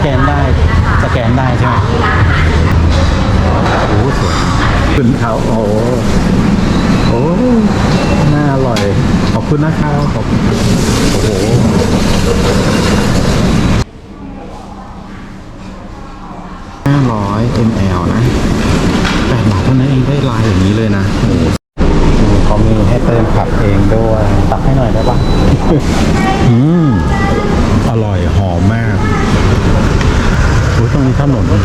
แกนได้ สแกนได้ใช่ไหมโอ้โหสวยขึ้นเขาโอ้โหโอ้น่าอร่อย ขอบคุณนะครับขอบคุณโอ้โหห้าร้อย ml นะแปดบาทเท่านั้นเองได้ลายอย่างนี้เลยนะ โอ้โหเขามีให้เติมผักเองด้วย ตักให้หน่อยได้ปะ อืม อร่อยหอมมากโอ้ยตรงนี้ถนนเนี่ย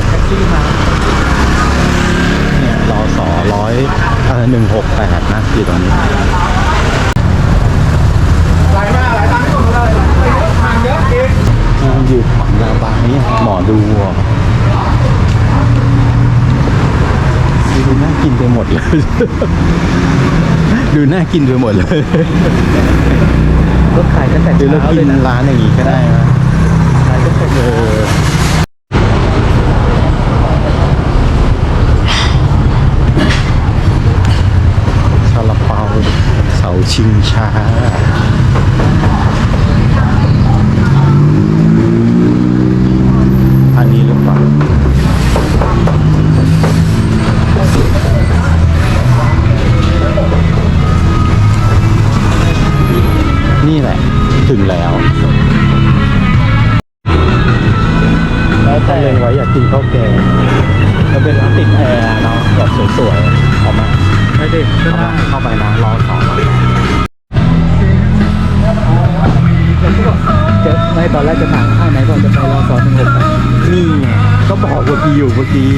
รอสอร้อยเออหนึ่งหกแปดนะอยู่ตรงนี้ หลายมากหลายตังค์ที่สุดเลยทางเยอะจริง มันอยู่ฝั่งยาวบางนี้หมอดูอะดูน่ากินไปหม ดเลยดูน่ากินไปหมดเลยรถขายตั้งแต่คือเราเช้ากิเลยนนะร้านอย่างนี้ก็ได้นะขายตั้งแต่เออซาลาเปาเสาชิงช้า อนแรกจะถามให้ไหนบอกจะไปรอสอนหนึ่งหกแปนี่ไงก็บอกเมื่อกี้อยู่เมื่อกี้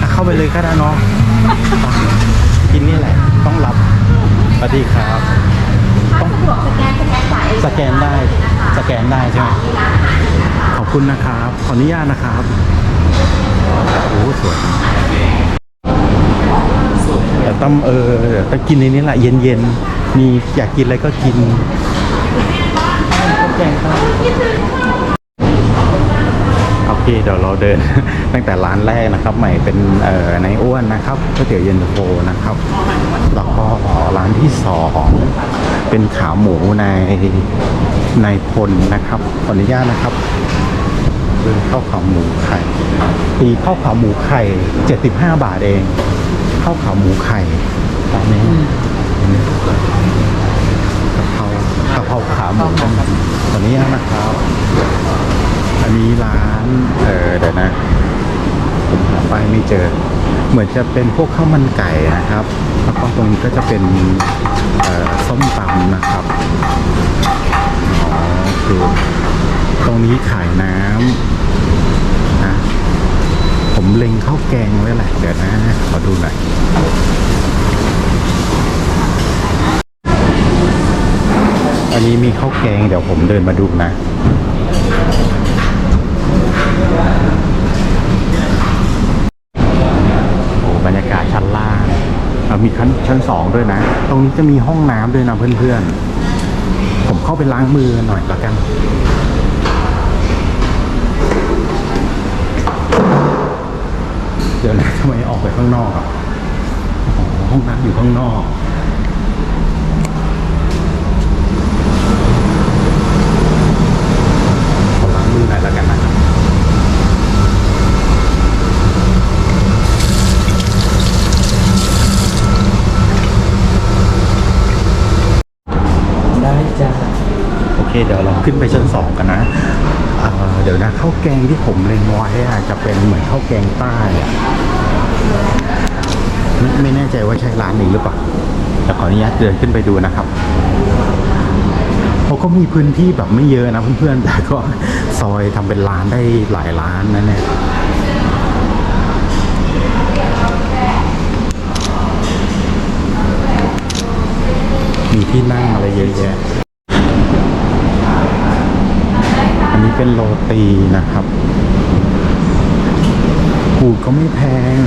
อะเข้าไปเลยก็ได้เนาะกินนี่แหละ ต้องรับสวัสดีครับ ถ้าสะดวกสแกนสแกนจ่ายเองสแกนได้สแกนได้ใช่ไหมขอบคุณนะครับ ขออนุญาตนะครับโอ้โหสวยแต่ต้องเออต้องกินในนี้แหละเย็นๆมีอยากกินอะไรก็กินแกงครับ คเดี๋ยวเราเดิน ตั้งแต่ร้านแรกนะครับ ใหม่เป็นเอ่อในอ้วนนะครับก๋วยเตี๋ยวเย็นตาโฟนะครับ แล้วก็ร้านที่สองเป็นขาหมูในในพลนะครับขออนุญาตนะครับเป็นข้าวขาหมูไข่ตีข้าวขาหมูไข่ 75 บาทเองข้าวขาหมูไข่ร้านนี้กะเพรากะเพราขาหมูขออนุญาตนะครับ อันนี้ร้านเออเดี๋ยวนะผมหาป้ายไม่เจอ เหมือนจะเป็นพวกข้าวมันไก่นะครับแล้วก็ตรงนี้ก็จะเป็นส้มตำนะครับอ๋อคือตรงนี้ขายน้ำนะผมเล็งข้าวแกงไว้แหละเดี๋ยวนะขอดูหน่อยอันนี้มีข้าวแกงเดี๋ยวผมเดินมาดูนะ โอ้บรรยากาศชั้นล่างเรามี ชั้นชั้นสองด้วยนะ ตรงนี้จะมีห้องน้ำด้วยนะเพื่อนๆ ผมเข้าไปล้างมือหน่อยละกันเดี๋ยวนะทำไมออกไปข้างนอกอะห้องน้ำอยู่ข้างนอก ขอล้างมือหน่อยละกันนะครับ ได้จ้า โอเค เดี๋ยวเรา ขึ้นไปชั้นสองกันนะเเดี๋ยวนะข้าวแกงที่ผมเล็งไว้อะจะเป็นเหมือนข้าวแกงใต้อะไม่ไม่แน่ใจว่าใช่ร้านนี้หรือเปล่าแต่ขออนุญาตเดินขึ้นไปดูนะครับเขาก็มีพื้นที่แบบไม่เยอะนะเพื่อนๆแต่ก็ซอยทำเป็นร้านได้หลายร้านนะเนี่ยมีที่นั่งอะไรเยอะแยะ อันนี้ เป็นโรตีนะครับปูก็ไม่แพง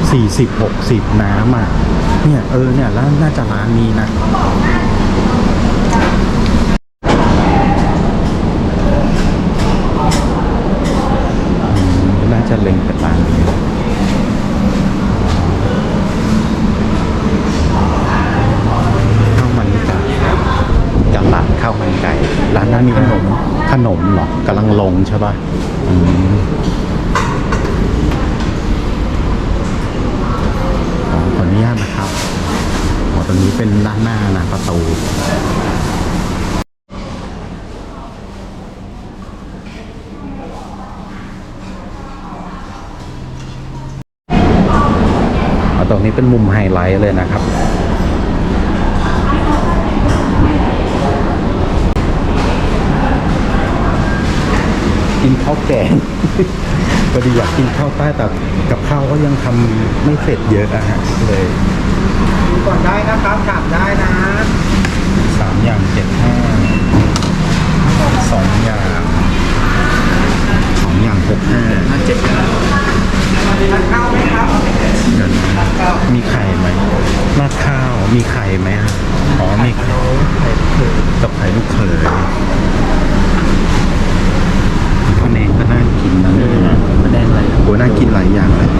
40 60 น้ำอะ เนี่ย เออเนี่ยแล้วน่าจะร้านนี้นะ อืมน่าจะเล็งเป็นร้านนี้ ข้าวมันไก่กะหลัดข้าวมันไกำลังลงใช่ป่ะขอขออนุญาตนะครับอ๋อตรงนี้เป็นด้านหน้านะประตูตรงนี้เป็นมุมไฮไลท์เลยนะครับ ข้าวแกงพอดีอยากกินข้าวใต้แต่กับข้าวก็ยังทำไม่เสร็จเยอะอะฮะเลยดูก่อนได้นะครับถามได้นะสามอย่างเจ็ดห้าสองอย่างสองอย่างหกห้าห้าเจ็ดทานข้าวไหมครับเดี๋ยวนะมีไข่ไหมราดข้าวมีไข่ไหมฮะอ๋อมีไข่กับไข่ลูกเขยพะแนงก็น่ากินนะเนี่ย แสดงอะไร โหน่ากินหลายอย่างเลย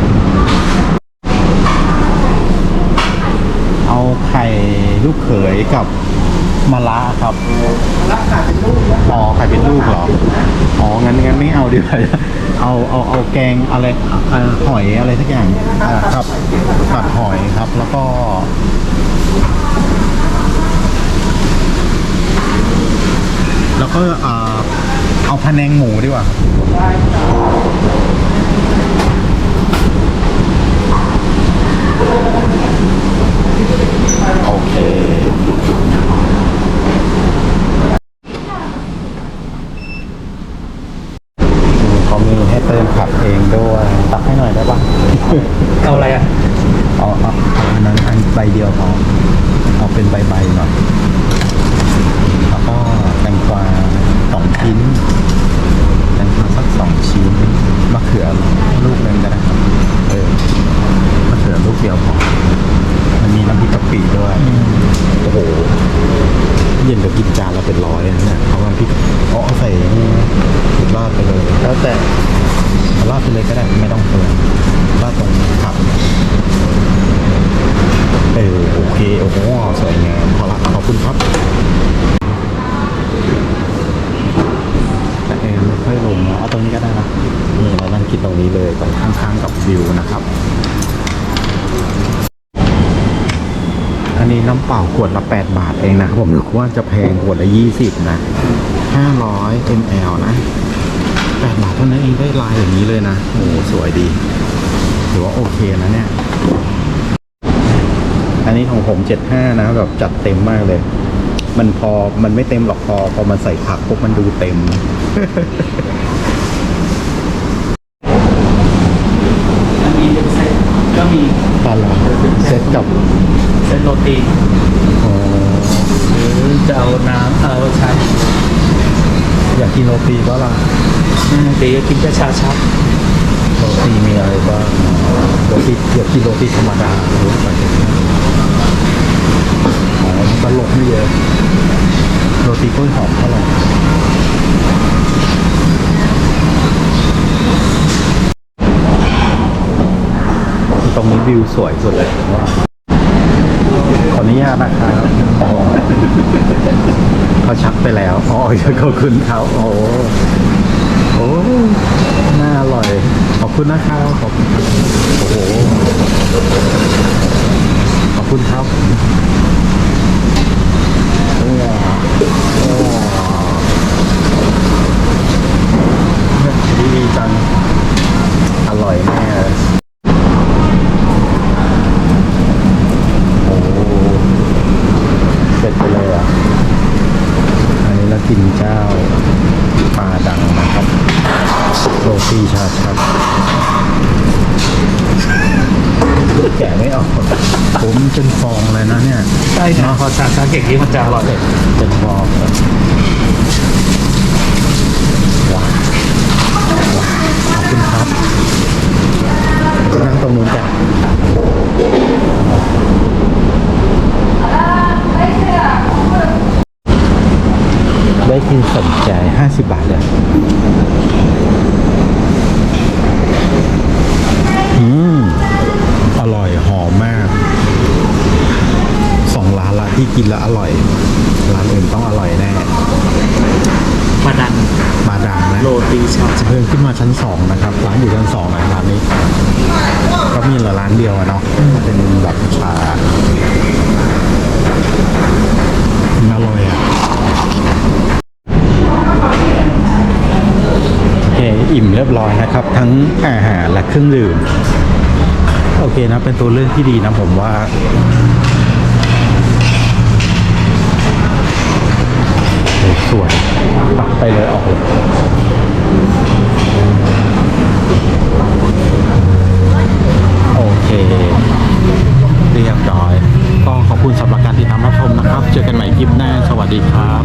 เอาไข่ ลูกเขยกับมะระครับรักษาเป็นลูกนะอ๋อไข่เป็นลูกเหรออ๋องั้นงั้นไม่เอาดีกว่าเอาเอาเอาแกงอะไรเอ่อหอยอะไรทักอย่างอ่าครับผัดหอยครับแล้วก็แล้วก็อ่าเอาพะแนงหมูดีกว่า ได้ครับ โอเค เขามีให้เติมผักเองด้วย ตักให้หน่อยได้ปะเอาอะไรอะเอาเอาเอาอันนั้นอันใบเดียวพอเอาเป็นใบๆหน่อยแล้วก็แตงกวาสองชิ้นแตงกวาสักสองชิ้นมะเขือลูกหนึงก็ได้ครับเออมะเขือลูกเดียวพอ มันมีน้ำพริกกะปิด้วย โอ้โห เย็นเดี๋ยวกินจานละเป็นร้อยนะเนี่ยเอาน้ำพริกอ๋อเอาใส่นี่นะราดไปเลย แล้วแต่ เอาราดไปเลยก็ได้ไม่ต้องเติมราดตรงผัก เออโอเค โอ้โหสวยงามขอละขอบคุณครับ แต่เออไม่ค่อยลงนะเอาตรงนี้ก็ได้นะนี่เรานั่งกิน ตรงนี้เลยตรงข้างๆกับวิวนะครับ อันนี้น้ำเปล่าขวดละ 8 บาทเองนะครับผมนึกว่าจะแพงขวดละ 20 นะ 500 ml นะ 8 บาทเท่านั้นเองได้ลายอย่างนี้เลยนะ โอ้โหสวยดีถือว่าโอเคนะเนี่ย อันนี้ของผม 75 นะแบบจัดเต็มมากเลยมันพอมันไม่เต็มหรอกพอพอมันใส่ผักปุ๊บมันดูเต็ม อันนี้เป็นเซตก็มี ปลาหลาเซ ตกับเซตโรตีอ๋อหรือจะเอาน้ำเอาชาอยากกินโรตีก็ล่ะโรตีก็กินแค่ชาชักโรตีมีอะไรบ้างโรตีอยากกินโรตีธรรมดาหรือว่าแบบอ๋อตลกไม่เยอะโรตีกล้วยหอมเท่าไหร่ตรงนี้ วิวสวยสุดเลยผมว่าขออนุญาตนะครับอ๋อเขาชักไปแล้วอ๋อขอบคุณเขาโอ้โอ้น่าอร่อย ขอบคุณนะครับขอบคุณโอ้โหขอบคุณครับว้าวว้าวดีจัง อร่อยแน่เลยโอ้เสร็จไปเลยอะ อันนี้ เรากินเจ้าปลาดังนะครับโรตีชาชักแกะไม่ออกผมเป็นฟองเลยนะเนี่ยใช่นะพอชาชักเก่งนี้มันจะอร่อยเป็นฟอง กินแล้วอร่อย ร้านอื่นต้องอร่อยแน่ มาดันมาดังนะโรตีจะเดินขึ้นมาชั้นสองนะครับ ร้านอยู่ชั้นสองนะร้านนี้ ก็มีเหลือร้านเดียวอะเนาะเป็นแบบชาอร่อยอะโอเคอิ่มเรียบร้อยนะครับ ทั้งอาหารและเครื่องดื่ม โอเคนะ เป็นตัวเลือกที่ดีนะผมว่า วยไปไปเลยออกเลยโอเค เรียบร้อย ก็ขอบคุณสำหรับการติดตามรับชมนะครับ เจอกันใหม่คลิปหน้า สวัสดีครับ